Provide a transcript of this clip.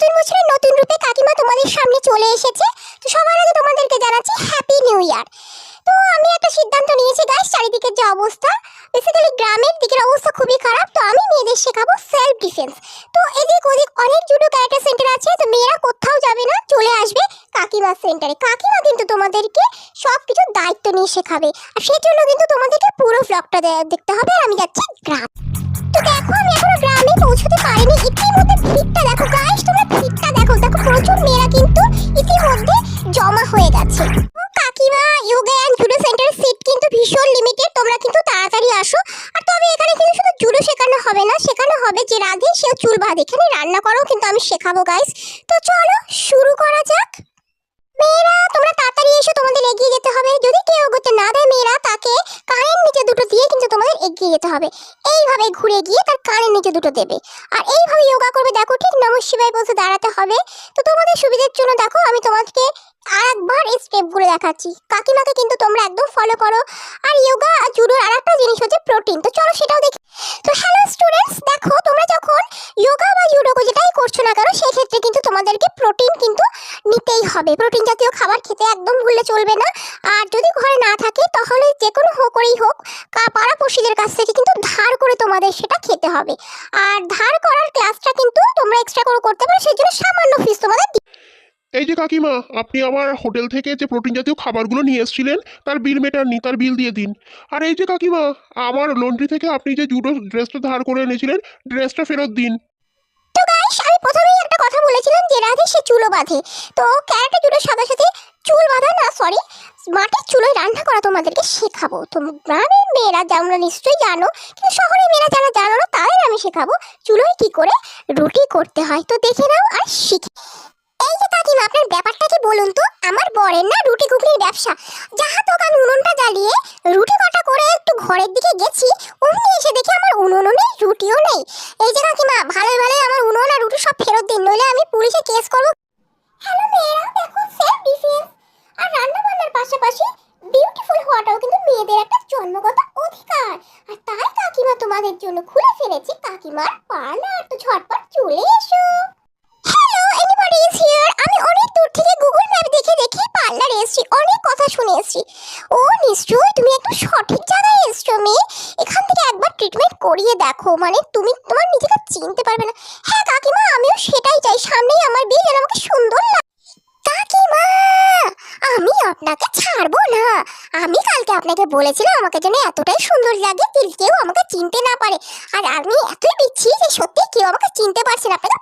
নতুন বছরের নতুন রূপে কাকিমা তোমাদের সামনে চলে এসেছে। তো সবার আগে তোমাদেরকে জানাচ্ছি হ্যাপি নিউ ইয়ার তো আমি একটা সিদ্ধান্ত নিয়েছি গাইস চারিদিকের যে অবস্থা বেসিক্যালি গ্রামের দিকের অবস্থা খুবই খারাপ, তো আমি মেয়েদের শেখাবো সেলফ ডিফেন্স তো এদিক ওদিক অনেক জুডো ক্যারেক্টার সেন্টার আছে, তো মেয়েরা কোথাও যাবে না, চলে আসবে কাকিমা সেন্টারে কাকিমা কিন্তু তোমাদেরকে সব কিছু দায়িত্ব নিয়ে শেখাবে, আর সেই জন্য কিন্তু তোমাদেরকে পুরো ব্লগটা দেখতে হবে, আর আমি যাচ্ছি গ্রাম। তো দেখো, আমি এখনও গ্রামে পৌঁছতে জমা হয়ে গেছে। কাকিমা যোগা অ্যান্ড জুডো সেন্টারের সিট কিন্তু ভীষণ লিমিটেড তোমরা কিন্তু তাড়াতাড়ি আসো। আর তবে এখানে কিন্তু শুধু জুডো শেখানো হবে না, শেখানো হবে যে রাধে সেও চুল বাঁধে। এখানে রান্না করো, কিন্তু আমি শেখাবো গাইস তো চলো, শুরু করা যাক। মেয়েরা, তোমরা তাড়াতাড়ি এসো, তোমাদের এগিয়ে যেতে হবে। যদি কেউ এগোতে না দেয়, মেয়েরা তাকে কানের নিচে দুটো দিয়ে কিন্তু তোমাদের এগিয়ে যেতে হবে। এইভাবে ঘুরে গিয়ে তার কানের নিচে দুটো দেবে। আর এইভাবে যোগা করবে, দেখো, ঠিক নম শিবাই বলতে দাঁড়াতে হবে। তো তোমাদের সুবিধার জন্য দেখো, আমি আর একবার এই স্টেপগুলো দেখাচ্ছি। কাকিমাকে কিন্তু তোমরা একদম ফলো করো। আর যোগা আর জুডোর আর একটা জিনিস হচ্ছে প্রোটিন তো চলো সেটাও দেখি। তো হ্যালো স্টুডেন্টস দেখো তোমরা যখন যোগা বা জুডো যেটাই করছ না কেন সেই ক্ষেত্রে কিন্তু তোমাদেরকে প্রোটিন কিন্তু নিতেই হবে। প্রোটিন জাতীয় খাবার খেতে একদম ভুললে চলবে না। আর যদি ঘরে না থাকে, তাহলে যে কোনো হোক করেই হোক, কা- পাড়াপড়শিদের কাছ থেকে কিন্তু ধার করে তোমাদের সেটা খেতে হবে। আর ধার করার ক্লাসটা কিন্তু তোমরা এক্সট্রা করে করতে পারো, সেই জন্য সামান্য ফিস তোমাদের এই যে কাকিমা, আপনি আমার হোটেল থেকে যে প্রোটিন জাতীয় খাবারগুলো নিয়ে এসেছিলেন, তার বিল মেটাননি, তার বিল দিয়ে দিন। আর এই যে কাকিমা, আমার লন্ড্রি থেকে আপনি যে জুডো ড্রেসটা ধার করে এনেছিলেন, ড্রেসটা ফেরত দিন। তো গাইস আমি প্রথমেই একটা কথা বলেছিলাম যে রাধে সে চুলো বাঁধে। তো ক্যারেটে জুড়ে সাথে সাথে চুল বাঁধা, না সরি মাটির চুলোয় রান্না করা তোমাদেরকে শেখাবো। তো গ্রামের মেয়েরা তোমরা নিশ্চয়ই জানো, কিন্তু শহরের মেয়েরা যারা জানো না, তাদের আমি শেখাবো চুলোয় কি করে রুটি করতে হয়। তো দেখে নাও আর শিখে। বরের না রুটি ঘুগনির ব্যবসা। যাহা দোকান উনুনটা জ্বালিয়ে রুটি কটা করে একটু ঘরের দিকে গেছি, অমনি এসে দেখি আমার উনুনও নেই রুটিও নেই। এই যে কাকিমা, ভালোই ভালোই আমার উনুন আর রুটি সব ফেরত দিন, নইলে আমি পুলিশে কেস করব। হ্যালো মেয়েরা, দেখো সেলফ ডিফেন্স আর রান্না বান্নার পাশাপাশি বিউটিফুল হওয়াটাও কিন্তু মেয়েদের একটা জন্মগত অধিকার। আর তাই কাকিমা তোমাদের জন্য খুলে ফেলেছি কাকিমার পার্লার। তো ঝটপট চলে এসো। ও, নিশ্চয়ই তুমি একটু সঠিক জায়গায় এসছো, মেয়ে। এখান থেকে একবার ট্রিটমেন্ট করিয়ে দেখো। মানে তুমি তোমার নিজেকে চিনতে পারবে না। হ্যাঁ কাকিমা, আমিও সেটাই চাই। সামনেই আমার বিয়ে, যেন আমাকে সুন্দর লাগে আমি আপনাকে ছাড়বো না। আমি কালকে আপনাকে বলেছিলাম আমাকে যেন এতটাই সুন্দর লাগে কেউ আমাকে চিনতে না পারে। আর আমি এতই দিচ্ছি যে সত্যি কেউ আমাকে চিনতে পারছে না। আপনাকে